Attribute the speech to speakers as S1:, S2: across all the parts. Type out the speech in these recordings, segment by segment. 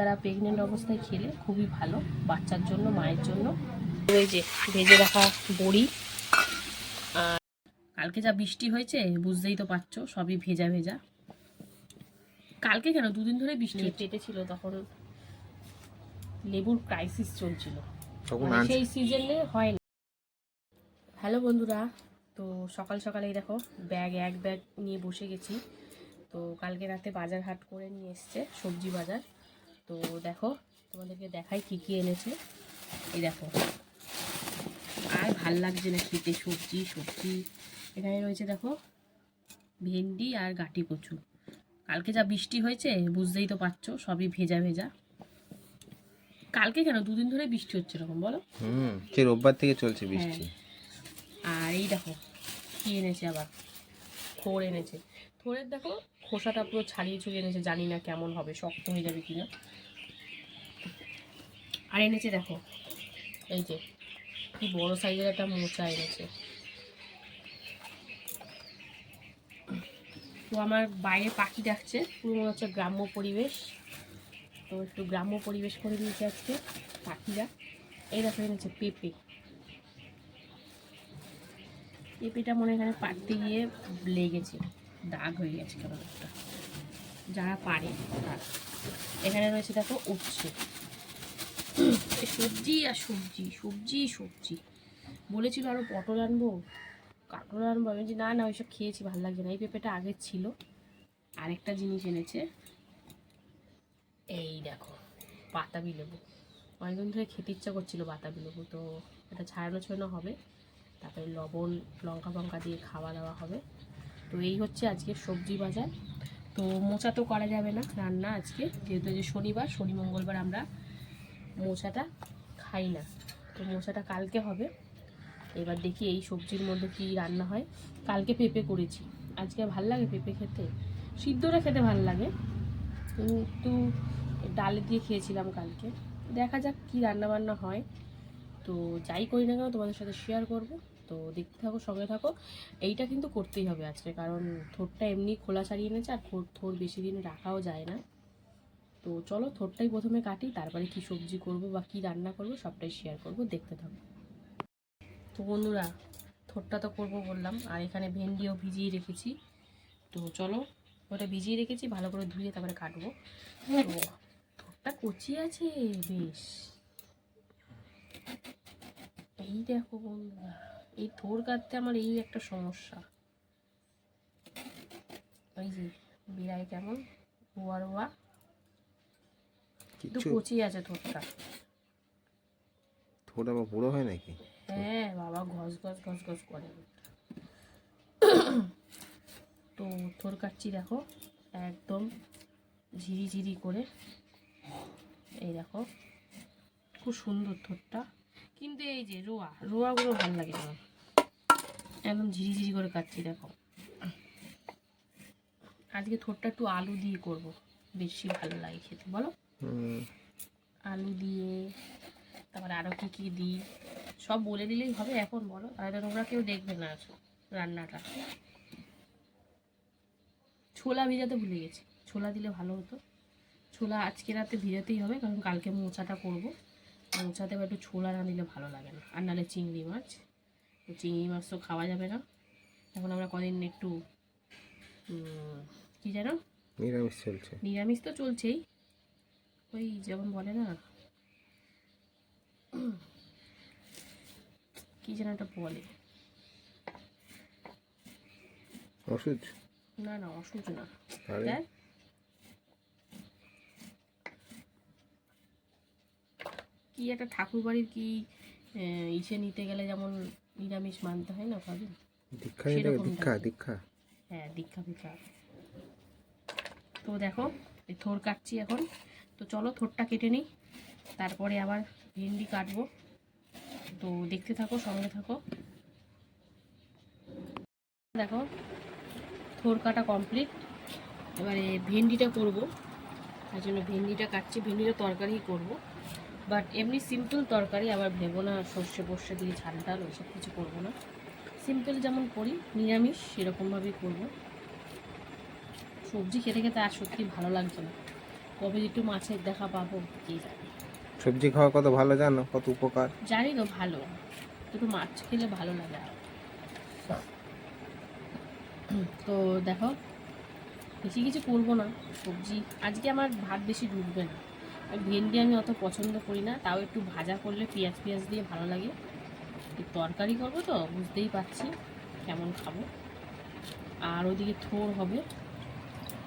S1: যারা প্রেগনেন্ট অবস্থায় খেলে খুবই ভালো বাচ্চার জন্য মায়ের জন্য। ওই যে ভেজে রাখা বড়ি। আর কালকে যা বৃষ্টি হয়েছে বুঝতেই তো পারছ সবই ভেজা ভেজা। কালকে কেন? দুদিন ধরে বৃষ্টি পেটে ছিল তখন লেবুর ক্রাইসিস চলছিল।
S2: তখন
S1: মানে সেই সিজনে হয় না। হ্যালো বন্ধুরা তো সকাল সকালেই দেখো ব্যাগ এক ব্যাগ নিয়ে বসে গেছি। তো কালকে রাতে বাজার হাট করে নিয়ে এসছে সবজি বাজার। তো দেখো তোমাদেরকে দেখাই কি কি এনেছে। এই দেখো। আর ভালো লাগছে না খেতে সবজি সবজি। এখানে রয়েছে দেখো ভেন্ডি আর গাটি কচু। কালকে যা বৃষ্টি হয়েছে বুঝতেই তো পারছ সবই ভেজা ভেজা। কালকে কেন? দুদিন ধরে বৃষ্টি হচ্ছে এরকম বলো।
S2: হুম সে রোববার থেকে চলছে বৃষ্টি।
S1: আর এই দেখো কি এনেছে আবার? থোর এনেছে। থোরের দেখো খোসাটা পুরো ছাড়িয়ে ছড়িয়ে এনেছে জানি না কেমন হবে শক্ত হয়ে যাবে কিনা। আর এনেছে দেখো। এই যে, কি বড় সাইজের একটা মোচা এনেছে। তো আমার বাইরে পাখি ডাকছে, পুরো মনে হচ্ছে গ্রাম্য পরিবেশ। তো একটু গ্রাম্য পরিবেশ করে দিয়েছে আজকে পাখিরা। এই দেখো, এনেছে পেঁপে। পেঁপেটা মনে এখানে পাড়তে গিয়ে লেগেছে, দাগ হয়ে গেছে কেমন একটা। যারা পারে তারা। এখানে রয়েছে দেখো উচ্ছে। সবজি আর সবজি সবজি সবজি। বলেছিল আরও পটল আনব কাটল আনব। আমি যে না না, ওইসব খেয়েছি, ভালো লাগছে না। এই পেঁপেটা আগে ছিল, আরেকটা জিনিস এনেছে। এই দেখো, বাতাবি লেবু। অনেকদিন ধরে খেতে ইচ্ছা করছিল বাতাবি লেবু, তো এটা ছাড়ানো ছাড়ানো হবে। তারপরে লবণ, লঙ্কা ফঙ্কা দিয়ে খাওয়া দাওয়া হবে। তো এই হচ্ছে আজকে সবজি বাজার। তো মোচা তো করা যাবে না রান্না আজকে, যেহেতু যে শনিবার, শনি মঙ্গলবার আমরা মোচাটা খাই না। তো মোচাটা কালকে হবে। এবার দেখি এই সবজির মধ্যে কি রান্না হয়। কালকে পেঁপে করেছি। আজকে ভালো লাগে পেঁপে খেতে? সিদ্ধটা খেতে ভালো লাগে। কিন্তু ডালে দিয়ে খেয়েছিলাম কালকে। দেখা যাক কি রান্না বান্না হয়। তো যাই করি না কেন তোমাদের সাথে শেয়ার করব। তো দেখতে থাকো, সঙ্গে থাকো। এইটা কিন্তু করতেই হবে আজকে। কারণ থোরটা এমনি খোলা ছাড়িয়ে এনেছে আর থোর বেশি দিন রাখাও যায় না। তো চলো থোরটাই প্রথমে কাটি, তারপরে কি সবজি করব বা কি রান্না করব সবটাই শেয়ার করব, দেখতে থাকো। তো বন্ধুরা, থোরটা তো করব বললাম, আর এখানে ভেন্ডিও ভিজিয়ে রেখেছি। তো চলো, ওটা ভিজিয়ে রেখেছি, ভালো করে ধুয়ে তারপরে কাটবো। তো থোরটা কচি আছে, বেশ। এই দেখো বন্ধুরা, এই থোর কাটতে আমার এই একটা সমস্যা। ওই যে বিড়াই কেমন? রোয়া রোয়া। একটু
S2: কিছু
S1: কচি আছে থোরটা
S2: থোড়া বা বুড়ো হয় নাকি?
S1: হ্যাঁ বাবা ঘস ঘস ঘস ঘস করে। তো থোর কাটছি দেখো একদম ঝিরি ঝিরি করে। এই দেখো খুব সুন্দর থোরটা কিন্তু এই যে রোয়া রোয়াগুলো ভালো লাগে না। একদম ঝিরি ঝিরি করে কাটছি দেখো। আজকে থোরটা একটু আলু দিয়ে করব বেশি ভালো লাগে খেতে বলো? আলু দিয়ে তারপরে আরও কী কী দিই সব বলে দিলেই হবে এখন বলো। তাহলে তোমরা কেউ দেখবে না রান্নাটা। ছোলা ভিজাতে ভুলে গেছি। ছোলা দিলে ভালো হতো। ছোলা আজকে রাতে ভিজাতেই হবে কারণ কালকে মোচাটা করব। মোচাতে একটু ছোলা না দিলে ভালো লাগে না। আর নাহলে চিংড়ি মাছ। চিংড়ি মাছ তো খাওয়া যাবে না। এখন আমরা কদিন একটু কি যেন?
S2: নিরামিষ চলছে।
S1: নিরামিষ তো চলছেই। ওই যেমন বলে না কি যেন একটা বলে।
S2: ওষুধ
S1: না না অসুখ না। কি একটা ঠাকুর বাড়ির কি ইসে নিতে গেলে যেমন নিরামিষ মানতে হয় না কদিন
S2: দীক্ষা দীক্ষা দীক্ষা।
S1: হ্যাঁ দীক্ষা ফিক্ষা তো দেখো এই থোর কাটছি এখন। তো চলো থোরটা কেটে নিই। তারপরে আবার ভেন্ডি কাটবো। তো দেখতে থাকো, সঙ্গে থাকো। দেখো থোর কাটা কমপ্লিট এবারে ভেন্ডিটা করব। তার জন্য ভেন্ডিটা কাটছি। ভেন্ডিটা তরকারি করব। বাট এমনি সিম্পল তরকারি, আবার ভেবো না, সর্ষে বর্ষে দিয়ে ঝাল ডাল ওইসব কিছু করব না। সিম্পল যেমন করি, নিরামিষ সেরকমভাবেই করব। সবজি খেতে খেতে আর সত্যি ভালো লাগছে না। কবে একটু মাছের দেখা পাবো কে জানে।
S2: সবজি খাওয়া কত ভালো জানো? কত উপকার?
S1: জানি তো ভালো। একটু মাছ খেলে ভালো লাগে। তো দেখো বেশি কিছু করব না। সবজি আজকে আমার ভাত বেশি ঢুকবে না। ভেন্ডি আমি অত পছন্দ করি না তাও একটু ভাজা করলে পেঁয়াজ পেঁয়াজ দিয়ে ভালো লাগে। একটু তরকারি করব তো বুঝতেই পারছি কেমন খাব। আর ওইদিকে থোর হবে।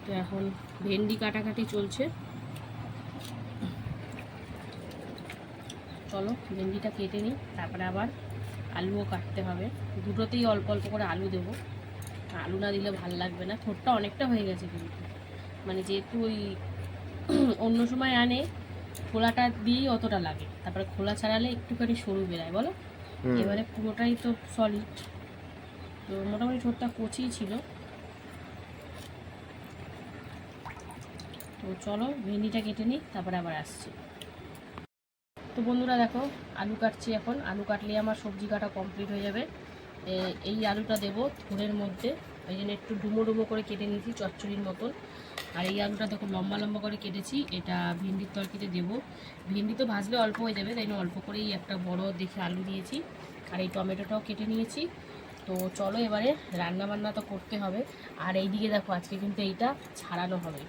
S1: তো এখন ভেন্ডি কাটাকাটি চলছে। চলো ভেন্ডিটা কেটে নিই তারপরে আবার আলুও কাটতে হবে। দুটোতেই অল্প অল্প করে আলু দেবো। আলু না দিলে ভালো লাগবে না। ঠোঁটটা অনেকটা হয়ে গেছে কিন্তু। মানে যেহেতু ওই অন্য সময় আনে খোলাটা দিয়েই অতটা লাগে। তারপরে খোলা ছাড়ালে একটুখানি সরু বেরায় বলো? এবারে পুরোটাই তো সলিড তো মোটামুটি ঠোঁটটা কচিই ছিল। তো চলো ভেন্ডিটা কেটে নিই, তারপরে আবার আসছি। তো বন্ধুরা দেখো, আলু কাটছি এখন। আলু কাটলে আমার সবজি কাটা কমপ্লিট হয়ে যাবে। এই আলুটা দেবো থোড়ের মধ্যে। ওই জন্য একটু ডুমো ডুমো করে কেটে নিয়েছি, চচ্চড়ির মতন। আর এই আলুটা দেখো লম্বা লম্বা করে কেটেছি, এটা ভেন্ডির তরকিতে দেবো। ভেন্ডি তো ভাজলে অল্প হয়ে যাবে, তাই অল্প করেই একটা বড় দেখে আলু দিয়েছি আর এই টমেটোটাও কেটে নিয়েছি। তো চলো এবারে রান্না বান্না তো করতে হবে। আর এইদিকে দেখো, আজকে কিন্তু এইটা ছাড়ানো হবে।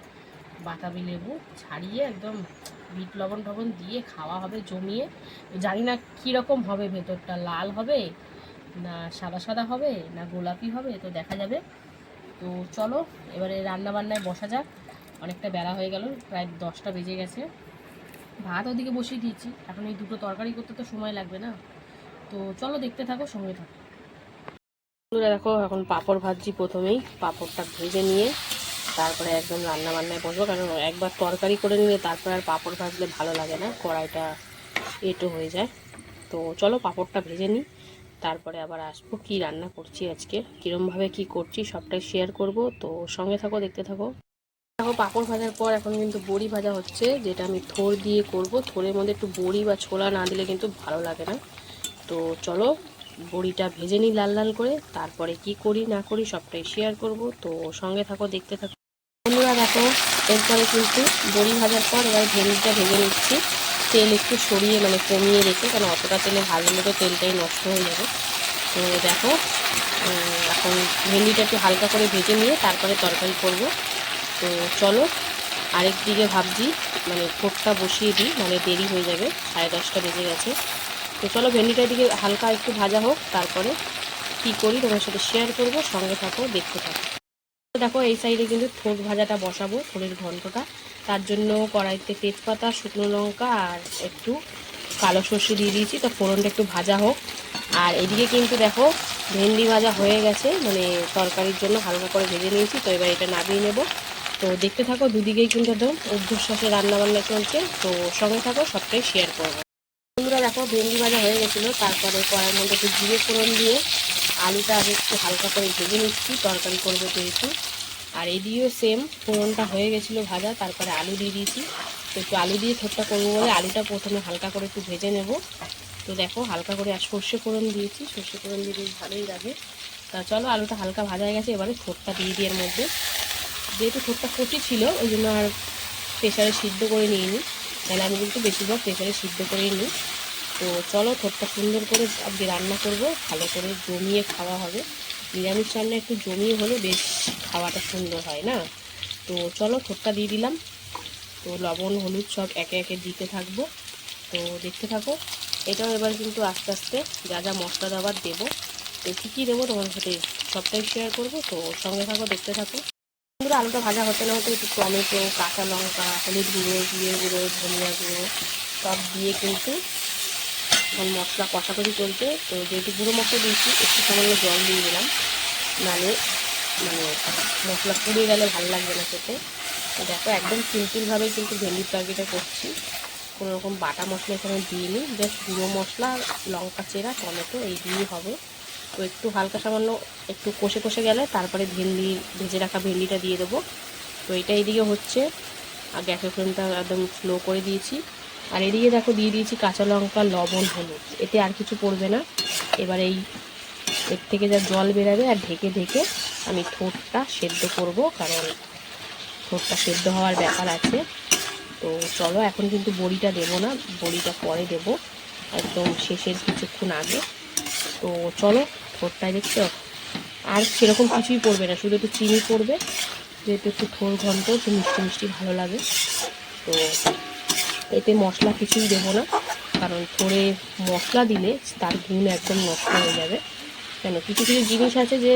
S1: বাতাবি লেবু ছাড়িয়ে একদম বিট লবণ টবণ দিয়ে খাওয়া হবে, জমিয়ে। জানি না কীরকম হবে, ভেতরটা লাল হবে না সাদা সাদা হবে না গোলাপি হবে, তো দেখা যাবে। তো চলো, এবারে রান্না বান্নায় বসা যাক। অনেকটা বেলা হয়ে গেল, প্রায় দশটা বেজে গেছে। ভাত ওদিকে বসিয়ে দিয়েছি। এখন এই দুটো তরকারি করতে তো সময় লাগবে না। তো চলো দেখতে থাকো, সঙ্গে থাকো। দেখো, এখন পাঁপড় ভাজছি প্রথমেই, পাঁপড়টা ভেজে নিয়ে। তারপরে একদম রান্না বান্নায় বসবো, কারণ একবার তরকারি করে নিলে তারপরে আর পাঁপড় ভাজলে ভালো লাগে না, কড়াইটা এটো হয়ে যায়। তো চলো পাঁপড়টা ভেজে নিই, তারপরে আবার আসব কি রান্না করছি আজকে, কীরমভাবে কি করছি সবটাই শেয়ার করব। তো সঙ্গে থাকো, দেখতে থাকো। দেখো, পাঁপড় ভাজার পর এখন কিন্তু বড়ি ভাজা হচ্ছে, যেটা আমি থোর দিয়ে করব। থোরের মধ্যে একটু বড়ি বা ছোলা না দিলে কিন্তু ভালো লাগে না। তো চলো, বড়িটা ভেজে নিই লাল লাল করে, তারপরে কি করি না করি সবটাই শেয়ার করব। তো সঙ্গে থাকো, দেখতে থাকো। বন্ধুরা দেখো, এরপরে কিন্তু বড়ি ভাজার পর এবার ভেন্ডিটা ভেজে নিচ্ছি। তেল একটু সরিয়ে মানে কমিয়ে রেখে কারণ অতটা তেলে ভাজলে তো তেলটাই নষ্ট হয়ে যাবে। তো দেখো এখন ভেন্ডিটা একটু হালকা করে ভেজে নিয়ে তারপরে তরকারি করব। তো চলো, আরেক দিকে ভাবছি মানে ফোটটা বসিয়ে দিই মানে দেরি হয়ে যাবে, সাড়ে দশটা বেজে গেছে। তো চলো ভেন্ডিটার দিকে হালকা একটু ভাজা হোক, তারপরে কি করি তোমার সাথে শেয়ার করব, সঙ্গে থাকো, দেখতে থাকো। দেখো, এই সাইডে কিন্তু থোড় ভাজাটা বসাবো থোড়ের ঘন্টটা তার জন্য কড়াইতে তেজপাতা, শুকনো লঙ্কা আর একটু কালো সর্ষে দিয়ে দিয়েছি। তো ফোড়নটা একটু ভাজা হোক। আর এদিকে কিন্তু দেখো, ভেন্ডি ভাজা হয়ে গেছে। মানে তরকারির জন্য হালকা করে ভেজে নিয়েছি। তো এবার এটা নামিয়ে নেব। তো দেখতে থাকো, দুদিকেই কিন্তু একদম ঊর্ধ্বশ্বাসে রান্না বান্না চলছে। তো সঙ্গে থাকো, সবটাই শেয়ার করব। বন্ধুরা দেখো, ভেন্ডি ভাজা হয়ে গেছিল। তারপরে কড়াইয়ের মধ্যে একটু জিরে ফোড়ন দিয়ে আলুটা আগে একটু হালকা করে ভেজে নিচ্ছি, তরকারি করব যেহেতু। আর এদিকেও সেম ফোড়নটা হয়ে গেছিল ভাজা, তারপরে আলু দিয়ে দিয়েছি। তো একটু আলু দিয়ে থোটটা করব বলে আলুটা প্রথমে হালকা করে একটু ভেজে নেব। তো দেখো, হালকা করে আর সর্ষে ফোড়ন দিয়েছি, সর্ষে ফোড়ন দিয়ে বেশ ভালোই লাগে। তা চলো, আলুটা হালকা ভাজা হয়ে গেছে, এবারে থোটটা দিয়ে এর মধ্যে। যেহেতু থোটটা কচি ছিল, ওই জন্য আর প্রেশারে সিদ্ধ করে নিয়ে নিই তাহলে আমি কিন্তু বেশিরভাগ প্রেশারে সিদ্ধ করেই নিই। তো চলো থোটটা সুন্দর করে আজকে রান্না করব, ভালো করে জমিয়ে খাওয়া হবে। নিরামিষ রান্না একটু জমিয়ে হলে বেশ খাওয়াটা সুন্দর হয় না? তো চলো থোটটা দিয়ে দিলাম। তো লবণ, হলুদ সব একে একে দিতে থাকব। তো দেখতে থাকো, এটাও এবার কিন্তু আস্তে আস্তে যা যা মশলা দাবার দেবো। তো কী কী দেবো তোমার সাথে সবটাই শেয়ার করব। তো সঙ্গে থাকো, দেখতে থাকো। বন্ধুরা, আলুটা ভাজা হতে না হতে একটু টমেটো, কাঁচা লঙ্কা, হলুদ গুঁড়ো, জিরে গুঁড়ো, ধনিয়া গুঁড়ো সব দিয়ে কিন্তু এখন মশলা কষাকষি চলছে। তো যেহেতু গুঁড়ো মশলা দিয়েছি, একটু সামান্য জল দিয়ে দিলাম। নাহলে মানে মশলা পুড়ে গেলে ভালো লাগবে না খেতে। তো দেখো, একদম সিম্পলভাবে কিন্তু ভেন্ডির তরকারিটা করছি। কোনো রকম বাটা মশলা এখানে দিইনি জাস্ট গুঁড়ো মশলা, লঙ্কা চেরা, টমেটো, এই দিয়েই হবে। তো একটু হালকা সামান্য একটু কষে কষে গেলে তারপরে ভেন্ডি, ভেজে রাখা ভেন্ডিটা দিয়ে দেবো। তো এটা এইদিকে হচ্ছে। আর গ্যাসের ফ্লেমটা একদম স্লো করে দিয়েছি। আর এদিকে দেখো দিয়ে দিয়েছি কাঁচা লঙ্কা, লবণ, হলুদ। এতে আর কিছু পড়বে না। এবার এই এর থেকে যা জল বেরাবে আর ঢেকে ঢেকে আমি ঠোঁটটা সেদ্ধ করব, কারণ ঠোঁটটা সেদ্ধ হওয়ার ব্যাপার আছে। তো চলো, এখন কিন্তু বড়িটা দেবো না, বড়িটা পরে দেব। একদম শেষের কিছুক্ষণ আগে। তো চলো, ঠোঁটটায় দেখছ? আর সেরকম কিছুই পড়বে না, শুধু একটু চিনি পড়বে। যেহেতু একটু থোর ঘন্ট, একটু মিষ্টি মিষ্টি ভালো লাগে। তো এতে মশলা কিছুই দেবো না, কারণ থোড়ে মশলা দিলে তার গুণ একদম নষ্ট হয়ে যাবে। কেন? কিছু কিছু জিনিস আছে যে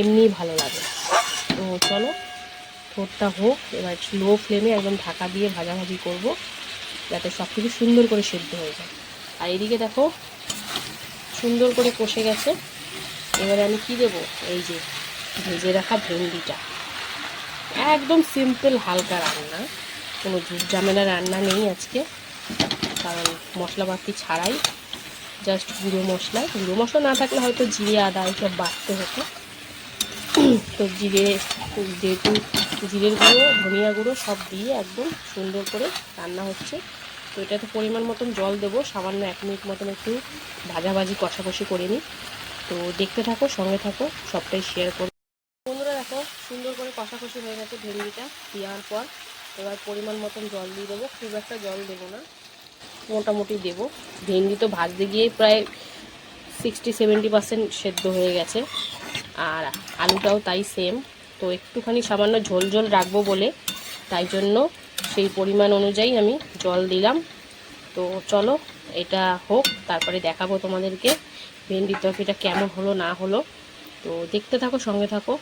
S1: এমনি ভালো লাগে। তো চলো, থোরটা হোক, এবার লো ফ্লেমে একদম ঢাকা দিয়ে ভাজাভাজি করব, যাতে সব কিছু সুন্দর করে সেদ্ধ হয়ে যায়। আর এদিকে দেখো, সুন্দর করে কষে গেছে। এবারে আমি কি দেবো? এই যে ভেজে রাখা ভেন্ডিটা। একদম সিম্পল হালকা রান্না। কোনো ঝুট ঝামেলা রান্না নেই আজকে। কারণ মশলাপাতি ছাড়াই জাস্ট গুঁড়ো মশলা। গুঁড়ো মশলা না থাকলে হয়তো জিরে, আদা এইসব বাটতে হতো। তো জিরে, যেহেতু জিরের গুঁড়ো, ধনিয়া গুঁড়ো সব দিয়ে একদম সুন্দর করে রান্না হচ্ছে। তো এটাতে পরিমাণ মতন জল দেবো, সামান্য এক মিনিট মতন একটু ভাজাভাজি, কষাকষি করে নিই। তো দেখতে থাকো, সঙ্গে থাকো, সবটাই শেয়ার করো বন্ধুরা দেখো, সুন্দর করে কষাকষি হয়ে গেছে ভেন্ডিটা। দেওয়ার পর এবার পরিমাণ মতন জল দিয়ে দেবো। খুব একটা জল দেবো না। মোটামুটি দেবো। ভেন্ডি তো ভাজতে গিয়ে প্রায় সিক্সটি সেভেন্টি পার্সেন্ট সেদ্ধ হয়ে গেছে। আর আলুটাও তাই সেম তো একটুখানি সামান্য ঝোল ঝোল রাখব বলে। তাই জন্য সেই পরিমাণ অনুযায়ী আমি জল দিলাম। তো চলো, এটা হোক। তারপরে দেখাবো তোমাদেরকে ভেন্ডির তরকারিটা কেমন হলো, না হলো। তো দেখতে থাকো, সঙ্গে থাকো।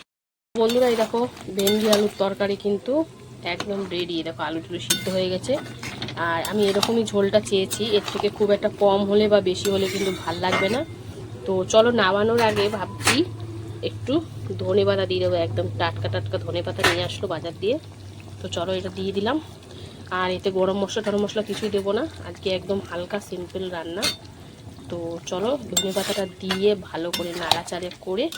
S1: বন্ধুরা, এই দেখো, ভেন্ডি আলুর তরকারি কিন্তু একদম রেডি দেখো আলু টুলু সিদ্ধ হয়ে গেছে। আর আমি এরকমই ঝোলটা চেয়েছি। এর থেকে খুব একটা কম হলে বা বেশি হলে কিন্তু ভালো লাগবে না। তো চলো নামানোর আগে ভাবছি, একটু ধনে পাতা দিয়ে দেবো একদম টাটকা টাটকা ধনে পাতা নিয়ে আসলো বাজার দিয়ে। তো চলো এটা দিয়ে দিলাম। আর এতে গরম মশলা টরম মশলা কিছুই দেবো না। আজকে একদম হালকা সিম্পল রান্না। তো চলো ধনে পাতাটা দিয়ে ভালো করে নাড়াচাড়ে করে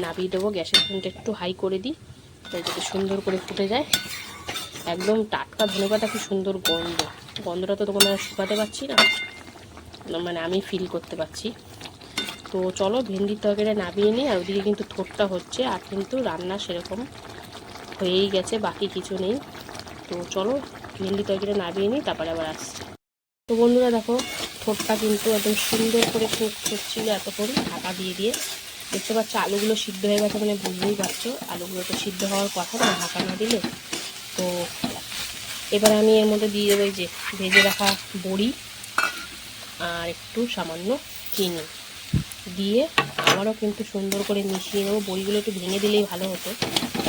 S1: নামিয়ে দেবো। গ্যাসের ফ্লেমটা একটু হাই করে দিই। যাতে সুন্দর করে ফুটে যায়। একদম টাটকা ধনে পাতা সুন্দর গন্ধ। গন্ধটা তো তোমার শুকাতে পারছি না। মানে আমি ফিল করতে পারছি। তো চলো ভেন্ডির তরকারিটা নামিয়ে নিই, আর ওদিকে কিন্তু থোটটা হচ্ছে, আর কিন্তু রান্না সেরকম হয়েই গেছে, বাকি কিছু নেই। তো চলো ভেন্ডি তরকারিটা নামিয়ে নিই, তারপরে আবার আসছি। তো বন্ধুরা দেখো থোটটা কিন্তু একদম সুন্দর করে কুক করছিল এতক্ষণ, ঢাকা দিয়ে দিয়ে। দেখতে পাচ্ছ, আলুগুলো সিদ্ধ হয়ে গেছে মানে বুঝতেই পারছ, আলুগুলো তো সিদ্ধ হওয়ার কথা না, ঢাকা না দিলে। তো এবার আমি এর মধ্যে দিয়ে দেবো যে ভেজে রাখা বড়ি আর একটু সামান্য চিনি। দিয়ে আবারও কিন্তু সুন্দর করে মিশিয়ে নেব। বড়িগুলো একটু ভেঙে দিলেই ভালো হতো।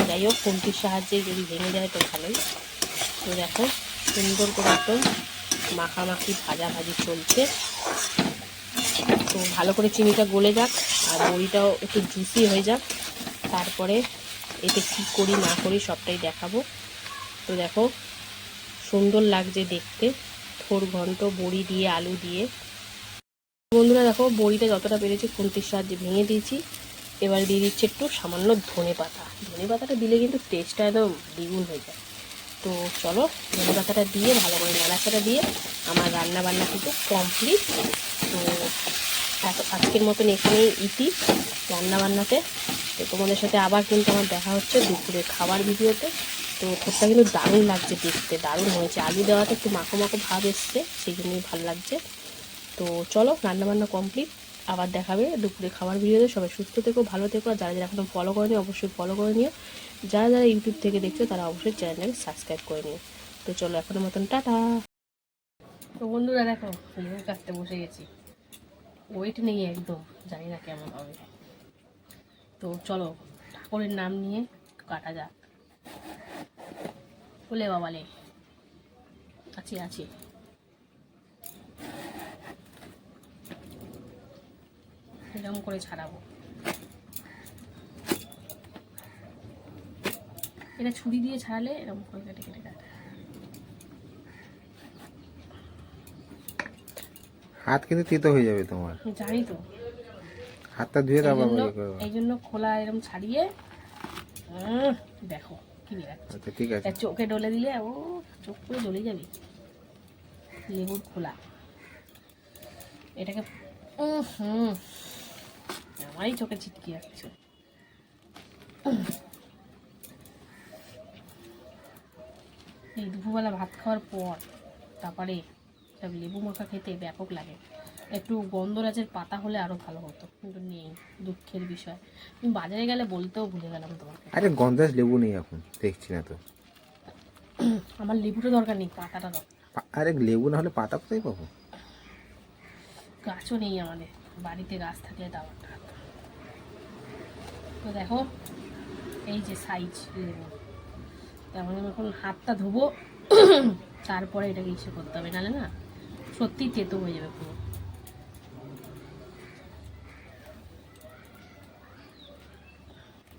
S1: যাই হোক খুন্তির সাহায্যে যদি ভেঙে যায় তো ভালোই। তো দেখো, সুন্দর করে একদম মাখামাখি ভাজা ভাজি চলছে। তো ভালো করে চিনিটা গলে যাক আর বড়িটাও একটু জুসি হয়ে যাক। তারপরে এতে কী করি না করি সবটাই দেখাবো। তো দেখো, সুন্দর লাগছে দেখতে। থোর ঘন্ট, বড়ি দিয়ে, আলু দিয়ে। বন্ধুরা দেখো, বড়িটা যতটা পেরেছি খুন্তির সাহায্যে ভেঙে দিয়েছি। এবার দিয়ে দিচ্ছি একটু সামান্য ধনে পাতা। ধনে পাতাটা দিলে কিন্তু টেস্টটা একদম দ্বিগুণ হয়ে যায়। তো চলো, ধনে পাতাটা দিয়ে, ভালো করে নাড়াচাড়া দিয়ে আমার রান্না বান্না কিন্তু কমপ্লিট তো আজকের মতন এখানেই ইতি রান্না বান্নাতে তো তোমাদের সাথে আবার কিন্তু আমার দেখা হচ্ছে দুপুরে খাবার ভিডিওতে। তো ঠোঁটটা কিন্তু দারুণ লাগছে দেখতে, দারুণ হয়েছে। আলু দেওয়াতে একটু মাখো মাখো ভাব এসছে সেই জন্যই ভালো লাগছে। তো চলো রান্না বান্না কমপ্লিট আবার দেখাবে দুপুরে খাবার ভিডিওতে। সবাই সুস্থ থেকো, ভালো থেকো। আর যারা যারা এখনও ফলো করেনি, অবশ্যই ফলো করে নিও। যারা যারা ইউটিউব থেকে দেখছ, তারা অবশ্যই চ্যানেলটাকে সাবস্ক্রাইব করে নিও। তো চলো এখনও মতন টাটা। তো বন্ধুরা, দেখো লেবু কাটতে বসে গেছি। ওয়েট নেই একদম, জানি না কেমন হবে। তো চলো, ঠাকুরের নাম নিয়ে কাটা যাক। বলে বাবালে আছি আছি। এরকম করে ছাড়াবো। এটা ছুরি দিয়ে ছাড়ালে এরকম করে কেটে কেটে কাটা।
S2: হাত কিন্তু তিতো হয়ে যাবে তোমার।
S1: জানি তো।
S2: হাতটা ধুয়ে
S1: জন্য
S2: ইয়ে
S1: এই জন্য খোলা এরকম ছাড়িয়ে দেখো।
S2: আচ্ছা ঠিক আছে।
S1: চোখে ডলে দিলে ও চোখ পুরো জ্বলে যাবে। লেবুর খোলা। এটাকে হুম। আমারই চোখে ছিটকে যাচ্ছে। এই দুপুরবেলা ভাত খাওয়ার পর তারপরে সব লেবু মাখা খেতে ব্যাপক লাগে। একটু গন্ধরাজের পাতা হলে আরও ভালো হতো। কিন্তু নেই দুঃখের বিষয়। আমি বাজারে গেলে বলতেও ভুলে গেলাম তোমাকে।
S2: আরে গন্ধাস লেবু নেই এখন দেখছি না তো।
S1: আমার লেবুটা দরকার নেই পাতাটা দরকার
S2: আরে লেবু না হলে পাতা কোথায় পাবো?
S1: গাছও নেই আমাদের বাড়িতে গাছ থাকলে একটা তো দেখো এই যে সাইজ লেবু। তারপরে আমি এখন হাতটা ধোবো তারপরে এটাকে ইসে করতে হবে নাহলে না সত্যি তেতো হয়ে যাবে পুরো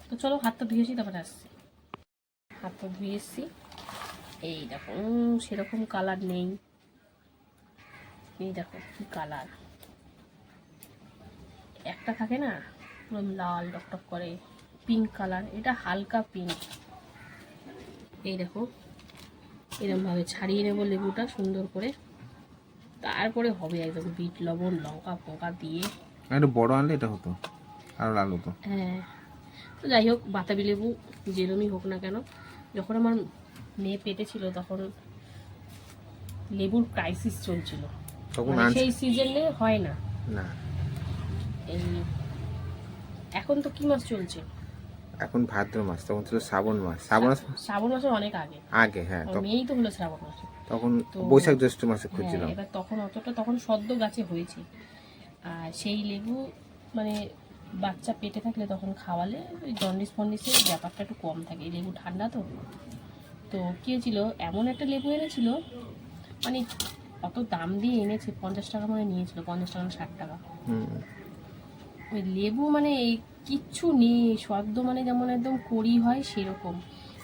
S1: তো চলো হাতটা ধুয়েছি তারপরে আসছি। হাতটা ধুয়ে এসছি এই দেখো সেরকম কালার নেই। এই দেখো কি কালার একটা থাকে না পুরো লাল টকটক করে পিঙ্ক কালার এটা হালকা পিঙ্ক এই দেখো এরমভাবে ছাড়িয়ে নেব লেবুটা সুন্দর করে। তারপরে হবে একদম বিট লবণ লঙ্কা ফঙ্কা দিয়ে।
S2: একটু বড় আনলে এটা হতো আরও লাল হতো।
S1: হ্যাঁ। তো যাই হোক বাতাবি লেবু যেরমই হোক না কেন যখন আমার মেয়ে পেটে ছিল তখন লেবুর ক্রাইসিস চলছিল। মানে সেই সিজনে হয় না। এই এখন তো কি মাস চলছে?
S2: এখন ভাদ্র মাস তখন ছিল শ্রাবণ মাস। শ্রাবণ মাস
S1: শ্রাবণ মাসের অনেক আগে।
S2: আগে হ্যাঁ
S1: মেয়েই তো হলো শ্রাবণ মাসে।
S2: তখন বৈশাখ জ্যৈষ্ঠ মাসে
S1: হ্যাঁ
S2: খুঁজছিলাম।
S1: এবার তখন অতটা তখন সদ্য গাছে হয়েছে। আর সেই লেবু মানে বাচ্চা পেটে থাকলে তখন খাওয়ালে ওই জন্ডিস ফন্ডিসের ব্যাপারটা একটু কম থাকে এই লেবু ঠান্ডা তো। তো কী হয়েছিল এমন একটা লেবু এনেছিল মানে অত দাম দিয়ে এনেছে পঞ্চাশ টাকা মানে নিয়েছিল পঞ্চাশ টাকা না ষাট টাকা। ওই লেবু মানে কিচ্ছু নেই সদ্য মানে যেমন একদম করি হয় সেরকম।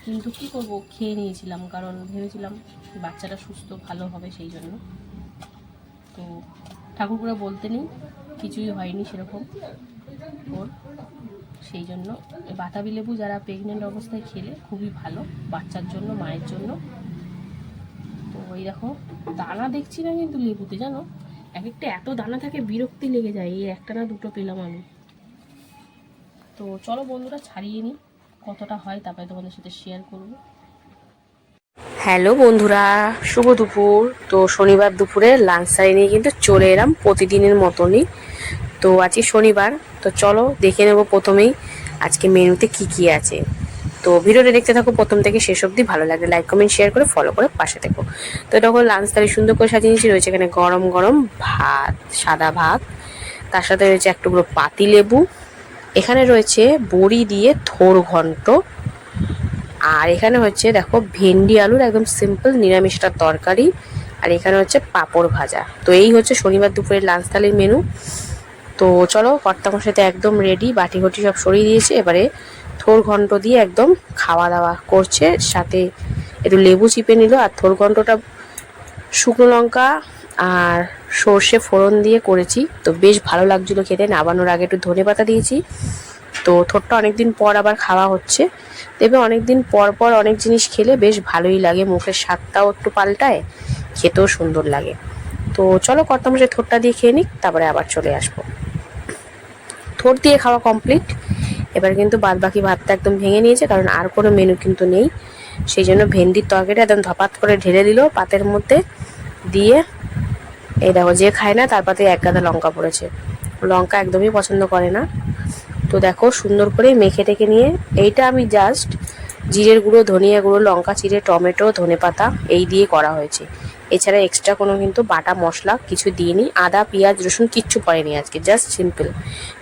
S1: কিন্তু কি করব খেয়ে নিয়েছিলাম কারণ ভেবেছিলাম বাচ্চাটা সুস্থ ভালো হবে সেই জন্য। তো ঠাকুরপুরা বলতে নেই কিছুই হয়নি সেরকম। সেই জন্য বাতাবি লেবু যারা প্রেগনেন্ট অবস্থায় খেলে, খুবই ভালো, বাচ্চার জন্য, মায়ের জন্য। তো ওই দেখো, দানা দেখছি না কিন্তু লেবুতে, জানো? এক একটা এত দানা থাকে, বিরক্তি লেগে যায়। এই একটা না দুটো পেলাম আমি। তো চলো বন্ধুরা, ছাড়িয়ে নিই। কতটা হয় তারপরে তোমাদের সাথে শেয়ার করব। হ্যালো বন্ধুরা, শুভ দুপুর। তো শনিবার দুপুরে লাঞ্চ সারি নিয়ে কিন্তু চলে এলাম প্রতিদিনের মতনই। তো আজকে শনিবার, তো চলো দেখে নেব প্রথমেই আজকে মেনুতে কি কি আছে। তো ভিডিওটা দেখতে থাকো, প্রথম থেকে শেষ অবধি ভালো লাগে লাইক কমেন্ট শেয়ার করে ফলো করে পাশে থেকো। তো এটা তখন লাঞ্চ থালি, সুন্দর করে সাজিয়ে নিয়েছি, রয়েছে এখানে গরম গরম ভাত, সাদা ভাত। তার সাথে রয়েছে এক টুকরো পাতি লেবু। এখানে রয়েছে বড়ি দিয়ে থোর ঘন্ট। আর এখানে হচ্ছে দেখো ভেন্ডি আলুর একদম সিম্পল নিরামিষটা তরকারি। আর এখানে হচ্ছে পাঁপড় ভাজা। তো এই হচ্ছে শনিবার দুপুরের লাঞ্চ থালির মেনু তো চলো কর্তামশাইতে সাথে একদম রেডি বাটি ঘটি সব সরিয়ে দিয়েছে। এবারে থোর ঘন্ট দিয়ে একদম খাওয়া দাওয়া করছে। সাথে একটু লেবু চিপে নিল, আর থোর ঘন্টটা শুকনো লঙ্কা আর সর্ষে ফোড়ন দিয়ে করেছি। তো বেশ ভালো লাগছিল খেতে, নাবানোর আগে একটু ধনে পাতা দিয়েছি। তো থোরটা অনেকদিন পর আবার খাওয়া হচ্ছে। দেখবে অনেকদিন পর পর অনেক জিনিস খেলে বেশ ভালোই লাগে, মুখের স্বাদটাও একটু পাল্টায়, খেতেও সুন্দর লাগে। তো চলো কর্তামশাই থোরটা দিয়ে খেয়ে নিক, তারপরে আবার চলে আসব। থোর দিয়ে খাওয়া কমপ্লিট এবার কিন্তু বাদ বাকি ভাতটা একদম ভেঙে নিয়েছে, কারণ আর কোনো মেনু কিন্তু নেই। সেই জন্য ভেন্ডির তরকারিটা একদম ধপাত করে ঢেলে দিল পাতের মধ্যে দিয়ে। এই দেখো, যে খায় না তার পাতে এক গাদা লঙ্কা পড়েছে। লঙ্কা একদমই পছন্দ করে না। তো দেখো সুন্দর করে মেখে টেকে নিয়ে, এইটা আমি জাস্ট জিরের গুঁড়ো, ধনিয়া গুঁড়ো, লঙ্কা চিড়ে, টমেটো ধনেপাতা এই দিয়ে করা হয়েছে। এছাড়া এক্সট্রা কোনো কিন্তু বাটা মশলা কিছু দিইনি। আদা, পেঁয়াজ, রসুন কিচ্ছু পড়েনি আজকে জাস্ট সিম্পল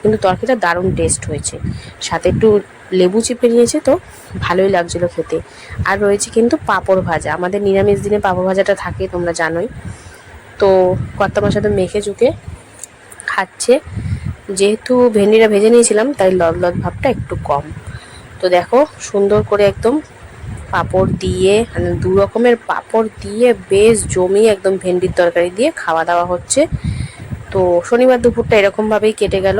S1: কিন্তু তরকারিটা দারুণ টেস্ট হয়েছে। সাথে একটু লেবু চিপে নিয়েছে তো, ভালোই লাগছিল খেতে। আর রয়েছে কিন্তু পাঁপড় ভাজা। আমাদের নিরামিষ দিনে পাঁপড় ভাজাটা থাকে, তোমরা জানোই। তো কর্তামার সাথে মেখে চুকে খাচ্ছে। যেহেতু ভেন্ডিটা ভেজে নিয়েছিলাম, তাই লদ লদ ভাবটা একটু কম। তো দেখো, সুন্দর করে একদম পাঁপড় দিয়ে মানে দু রকমের পাঁপড় দিয়ে বেশ জমিয়ে একদম ভেন্ডির তরকারি দিয়ে খাওয়া দাওয়া হচ্ছে। তো শনিবার দুপুরটা এরকমভাবেই কেটে গেল।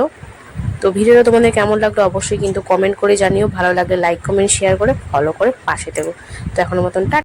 S1: তো ভিডিওটা তোমাদের কেমন লাগল অবশ্যই কিন্তু কমেন্ট করে জানিও। ভালো লাগলে লাইক কমেন্ট শেয়ার করে ফলো করে পাশে দেবো তো এখনও মতন